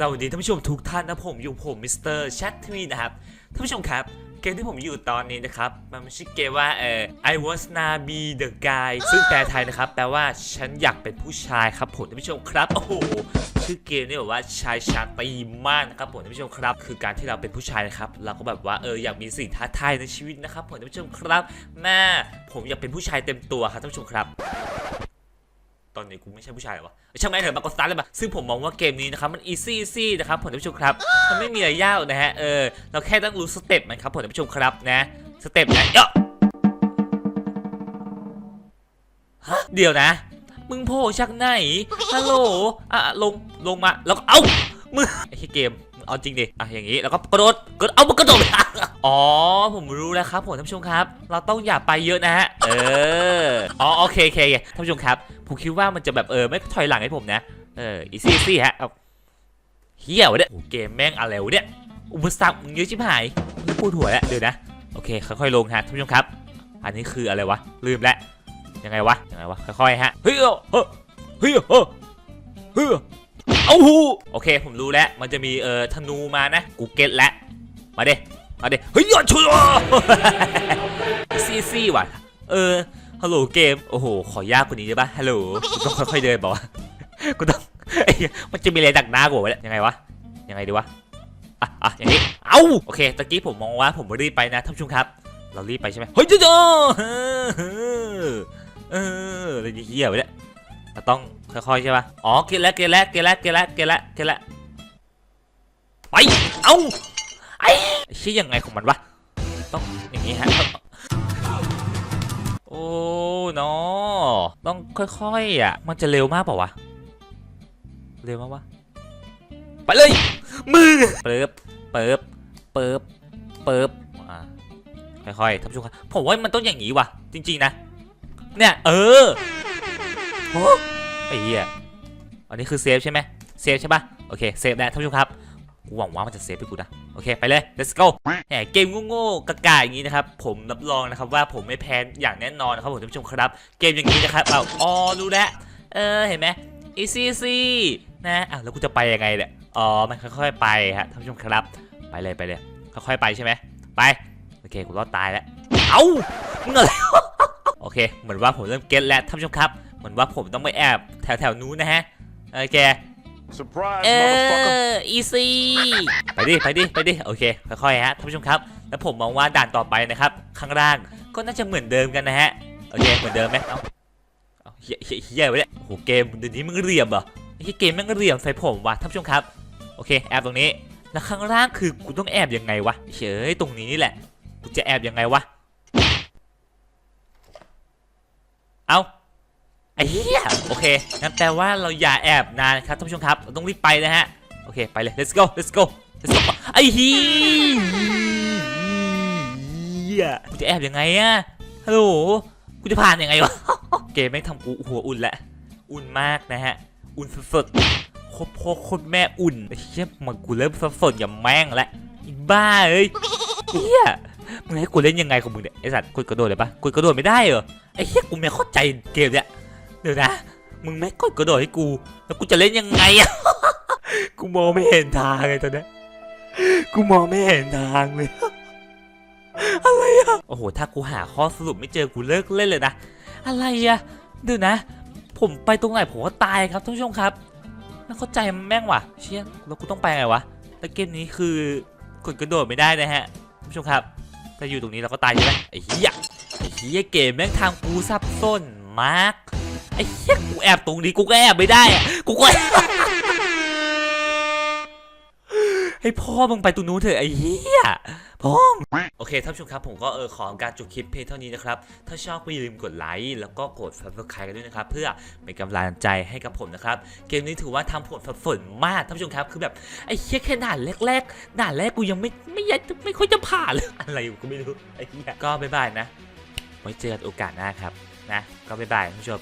สวัสดีท่านผู้ชมทุกท่านนะผมอยู่ผมมิสเตอร์ชัตทีนะครับท่านผู้ชมครับเกมที่ผมอยู่ตอนนี้นะครับ มันไม่ใช่เกมว่าเออ I was na be the guy ซึ่งแปลไทยนะครับ แปลว่าฉันอยากเป็นผู้ชายครับผมท่านผู้ชมครับโอ้โหชื่อเกมนี่แบบว่าชายชาตรีมากนะครับผมท่านผู้ชมครับ คือการที่เราเป็นผู้ชายนะครับเราก็แบบว่าเอออยากมีสิ่งท้าทายในชีวิตนะครับผมท่านผู้ชมครับแม่ผมอยากเป็นผู้ชายเต็มตัวครับท่านผู้ชมครับ ตอนนี้กูไม่ใช่ผู้ชายหรอวะช่างไงเถอะมากดสตาร์ทเลยมาซึ่งผมมองว่าเกมนี้นะครับมันอีซี่ซี่นะครับผมท่านผู้ชมครับ มันไม่มีอะไรยากนะฮะเออเราแค่ต้องรู้สเต็ปมันครับผมท่านผู้ชมครับนะสเต็ปไหนเออฮะเดี๋ยวนะ มึงโผล่ชักไหนฮัลโหลอะลงลงมาแล้วก็เอ้ามึงไอ้เกม เอาจริงดิอะอย่างงี้แล้วก็กระโดดกระโดดเอามึงกระโดดอ๋อผมรู้แล้วครับผมท่านผู้ชมครับ เราต้องอย่าไปเยอะนะฮะเอออ๋อโอเคโอเคท่านผู้ชมครับผมคิดว่ามันจะแบบเออไม่ถอยหลังให้ผมนะเอออีซี่ซี่ฮะเอาเฮียวเนี่ยโอเกมแม่งอะไรวะเนี่ยอุปสรรคเยอะชิบหายปวดหัวแล้วเดี๋ยวนะโอเคค่อยๆลงฮะท่านผู้ชมครับ อันนี้คืออะไรวะลืมแล้วยังไงวะยังไงวะค่อยๆฮะเฮ้ยเออเฮ้ยเฮ้ยเออเฮ้ย เอาหูโอเค ผมรู้แล้ว มันจะมีเอ่อธนูมานะ กูเก็ตแล้ว มาเด้มาเด้เฮ้ยยอดชุยซี่ซี่ว่ะ เออ ฮัลโหลเกม โอ้โห ขอยากกว่านี้ได้ปะฮัลโหล กูต้องค่อยๆเดินบอกว่ากูต้อง มันจะมีอะไรดักหน้ากูวะเนี่ยยังไงวะ ยังไงดีวะ อะอะอย่างนี้ เอ้า โอเค ตะกี้ผมมองว่าผมรีบไปนะท่านผู้ชมครับ เรารีบไปใช่ไหมเฮ้ยเจ้าเจ้าเออเอออะไรเหี้ยวะเนี่ยเราต้อง ค่อยๆใช่ปะอ๋อเกลแล้วเกลแล้วเกลแล้วเกลแล้วเกลแล้วเกลแล้วไปเอ้าไอ้ชี่ยยังไงของมันวะต้องอย่างนี้ฮะโอ้เนาะต้องค่อยๆอะ มันจะเร็วมากเปล่าวะเร็วมากวะไปเลยมือเปิบเปิบเปิบเปิบอ่าค่อยๆท่านผู้ชมครับผมว่ามันต้องอย่างนี้ว่ะ จริง ๆ นะ เนี่ย เออ ไอ้เหี้ยอันนี้คือเซฟใช่ไหมเซฟใช่ปะโอเคเซฟแล้วท่านผู้ชมครับกูหวังว่ามันจะเซฟให้กูนะโอเคไปเลย let's go แหมเกมโง่ๆกากาอย่างนี้นะครับผมรับรองนะครับว่าผมไม่แพ้อย่างแน่นอนนะครับผมท่านผู้ชมครับ เกมอย่างนี้นะครับเอาอ๋อรู้แล้วเออเห็นไหม easy easy นะอะแล้วกูจะไปยังไงเนี่ยอ๋อมันค่อยๆไปฮะท่านผู้ชมครับ ไปเลยไปเลยค่อยๆไปใช่ไหมไปโอเคกูรอดตายแล้วเอ้ามึงอะไรโอเคเหมือนว่าผมเริ่มเก็ตแล้วท่านผู้ชมครับ มือนว่าผมต้องไปแอบแถวๆนู้นนะฮะโอเค Surprise, เอ motherfucker. อ easy ไปดิไปดิไปดิโอเคค่อยๆฮะท่านผู้ชมครับ แล้วผมมองว่าด่านต่อไปนะครับ ข้างล่างก็น่าจะเหมือนเดิมกันนะฮะโอเคเหมือนเดิมไหมเอ้าเอาเฮียเฮียเฮียไปเนี่ยโอ้โหเกมเดี๋ยวนี้มึงเหลี่ยมเหรอไอ้เหี้ยเกมแม่งเหลี่ยมใส่ผมว่ะท่านผู้ชมครับโอเคแอบตรงนี้แล้วข้างล่างคือกูต้องแอบยังไงวะเฉยตรงนี้นี่แหละกูจะแอบยังไงวะเอา ไอ้เหี้ยโอเคงั้นแปลว่าเราอย่าแอบนานครับท่านผู้ชมครับเราต้องรีบไปนะฮะโอเคไปเลย let's go let's go let's go ไอ้เหี้ยกูจะแอบยังไงอะฮัลโหลกูจะผ่านยังไงวะเกมแม่งทำกูหัวอุ่นแหละอุ่นมากนะฮะอุ่นสุดๆโคตรพ่อโคตรแม่อุ่นไอ้เหี้ยมันกูเริ่มสดๆอย่าแม่งละอีบ้าเอ้ยเหี้ยมึงให้กูเล่นยังไงของมึงเนี่ยไอสัตว์กดกระโดดเลยปะกดกระโดดไม่ได้เหรอไอ้เหี้ยกูไม่เข้าใจเกมเนี่ย ดี๋ยวนะ มึงไม่กดกระโดดให้กู แล้วกูจะเล่นยังไงอะกูมองไม่เห็นทางเลยตอนนี้กูมองไม่เห็นทางเลย อะไรอะโอ้โห ถ้ากูหาข้อสรุปไม่เจอกูเลิกเล่นเลยนะ อะไรอะเดี๋ยวนะ ผมไปตรงไหนผมก็ตายครับท่านผู้ชมครับไม่เข้าใจแม่งว่ะ เชี่ยแล้วกูต้องไปไงวะแต่เกมนี้คือกดกระโดดไม่ได้นะฮะท่านผู้ชมครับถ้าอยู่ตรงนี้เราก็ตายใช่ไหมไอ้เหี้ยไอ้เหี้ยเกมแม่งทางกูซับซ้อนมาก ไอ้เหี้ยกูแอบตรงนี้กูก็แอบไม่ได้อะกูก็ ให้พ่อมึงไปตรงนู้นเถอะไอ้เหี้ยพ่อมโอเคท่านผู้ชมครับผมก็เออขอการจบคลิปเพียงเท่านี้นะครับ ถ้าชอบก็อย่าลืมกดไลค์แล้วก็กด subscribe กันด้วยนะครับ เพื่อเป็นกำลังใจให้กับผมนะครับ เกมนี้ถือว่าทำผลฝนมากท่านผู้ชมครับ คือแบบไอ้เหี้ยแค่ด่านแรกๆด่านแรกกูยังไม่ไม่ยากจะไม่ค่อยจะผ่านเลยอะไรกูไม่รู้ไอ้เหี้ยก็บ๊ายบายนะไว้เจอกันโอกาสหน้าครับนะ ก็บ๊ายบายท่านผู้ชม